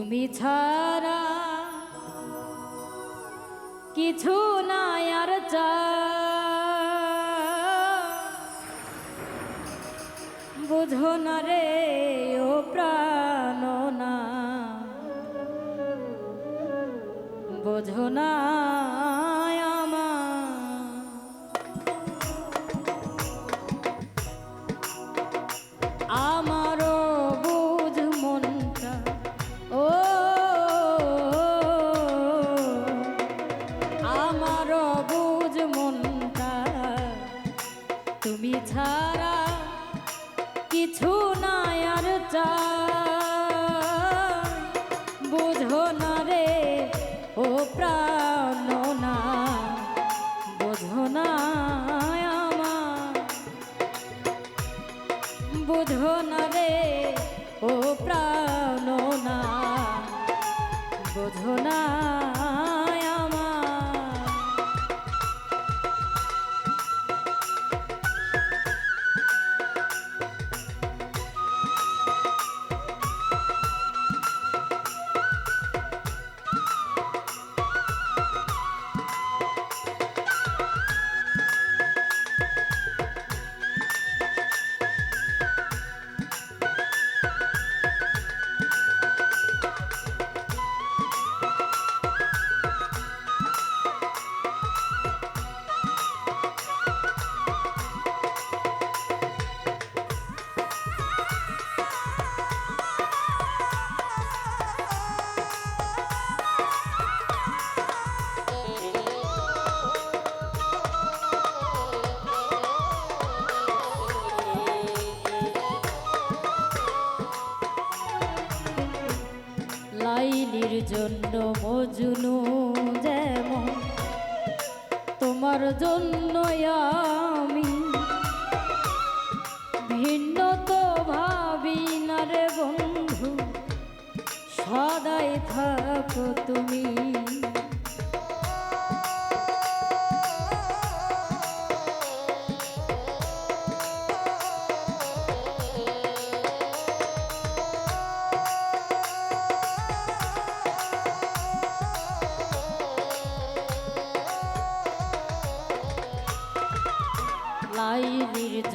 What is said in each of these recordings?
তুমি ছাড়া কিছু নাই আর বুঝো না রে ও প্রাণ না। বোঝো না প্রাণ। জন্য মজুনু যেমন, তোমার জন্য আমি ভিন্ন তো ভাবি না রে বন্ধু, সদাই থাকো তুমি।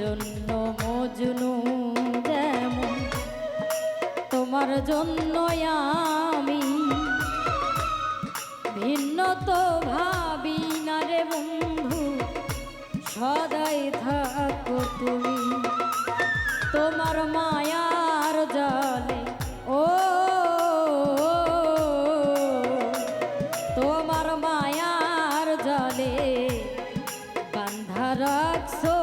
জন্য মজনু যেমন, তোমার জন্য আমি ভিন্ন তো ভাবি না রে বন্ধু, সদাই থাকো তুমি। তোমার মায়ার জালে, ও, তোমার মায়ার জালে বান্ধা রাখছো।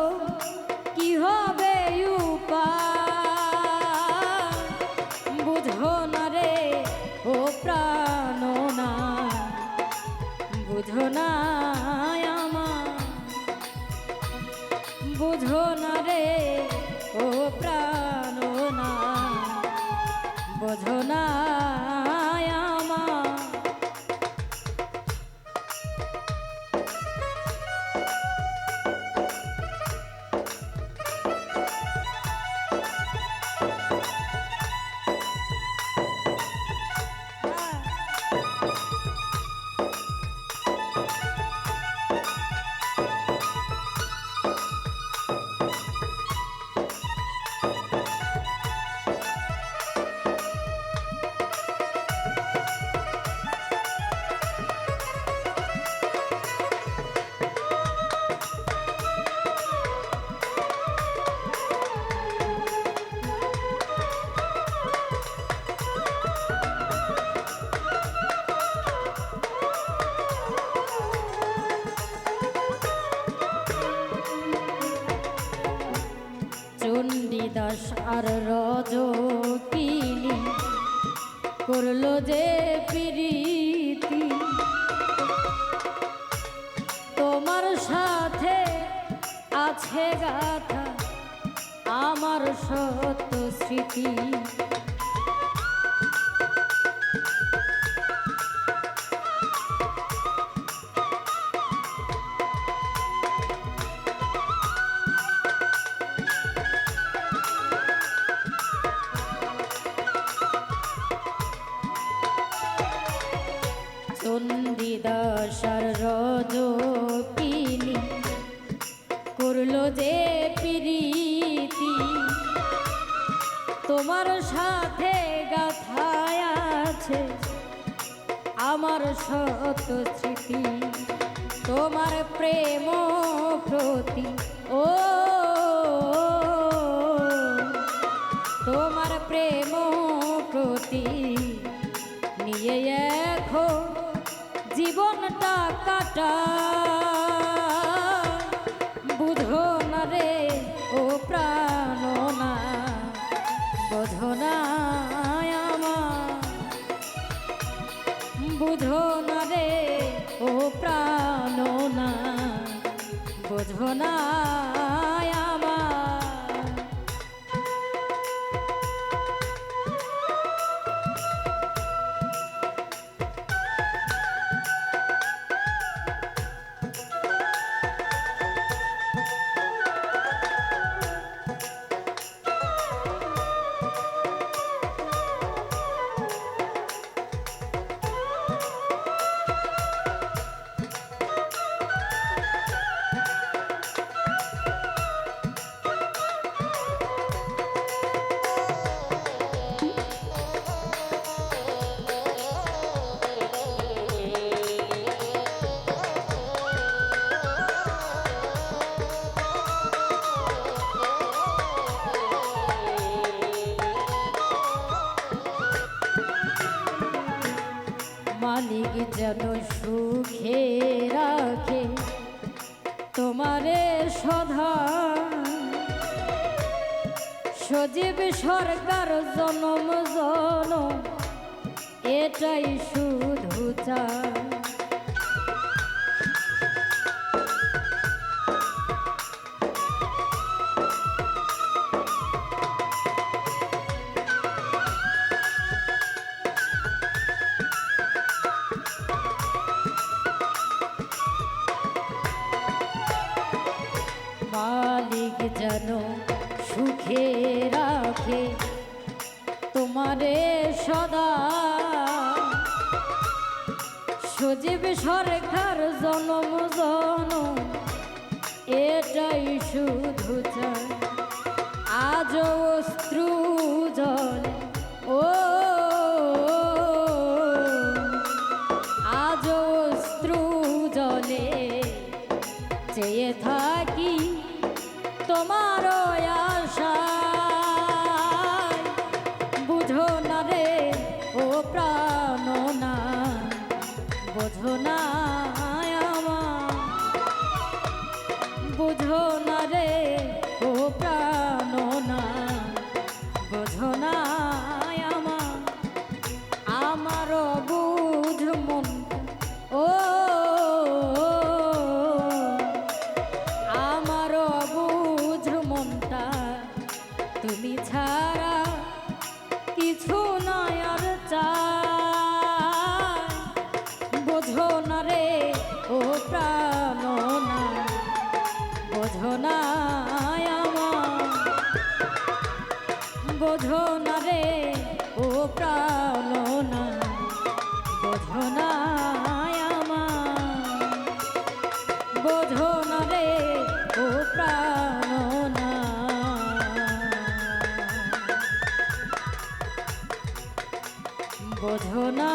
বুঝো না রে ও প্রাণ না বোঝো না চণ্ডীদাস আর রজ কিনি করল যে প্রীতি। তোমার সাথে আছে গাথা আমার সত্য স্মৃতি। তোমার সাথে গাথায় আছে আমার শত স্মৃতি, তোমার প্রেম প্রতি। ও, তোমার প্রেম প্রতি নিয়ে এখন জীবনটা কাটা। ও প্রাণ না বোঝো না। মালিক যেন সুখে রাখে। তোমারে সধা সজীব সরকার জনম জনম এটাই শুধু চায় যেন সুখে রাখে। তোমারে সদা সজীব সরকার জনম জনম, এটাই শুধু চায় আজ অশ্রু জল বোঝো বোঝো না রে, ও প্রাণ বোঝো না বোঝো না রে, ও প্রাণ বোঝো না বোঝো না রে, ও প্রাণ বোঝো না